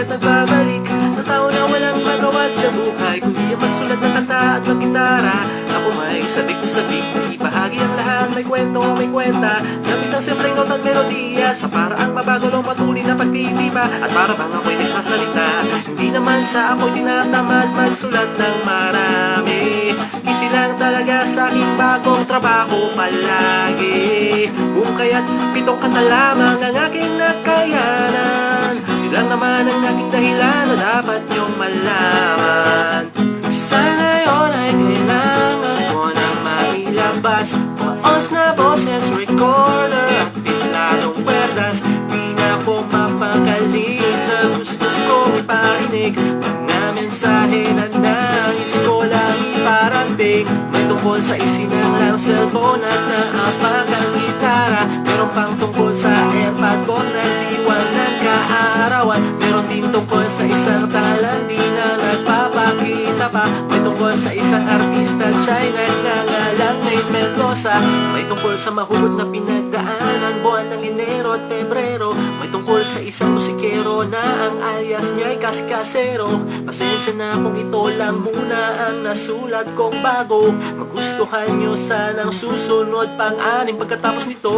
at nagbabalik. Ng tao na walang magawa sa buhay Kundi ang magsulat ng kanta at maggitara Ako may sabik na sabik Ibahagi ang lahat, may kwento, may kwenta. Gamit ang simpleng note at melodiya Sa paraang mabago ng patuloy na pagtitiba. At para bang ako'y nagsasalita Hindi naman sa ako'y tinatamad magsulat ng marami. Easy lang talaga sa aking bagong trabaho palagi. Kung kaya't pitong kanta lamang ang aking nakayanan. Yun lang naman Sa ngayon ay kailangan ko nang mailabas. Paos na boses, recorder at pitlalong kwerdas Di na ako mapakali sa gusto kong iparinig. Mga mensahe na nais ko lang iparating. May tungkol sa isinanglang cellphone at naapakang gitara. Meron pang tungkol sa airpod ko na liwan ng kaarawan Meron din tungkol sa isang talang na pa May tungkol sa isang artista siya'y nagngangalang Nate Mendoza. May tungkol sa mahugot na pinagdaanan Buwan ng Enero at Pebrero. May tungkol sa isang musikero na ang alias niya'y kaskasero. Pasensya na kung ito lang muna ang nasulat kong bago. Magustuhan niyo sanang susunod pang-anim pagkatapos nito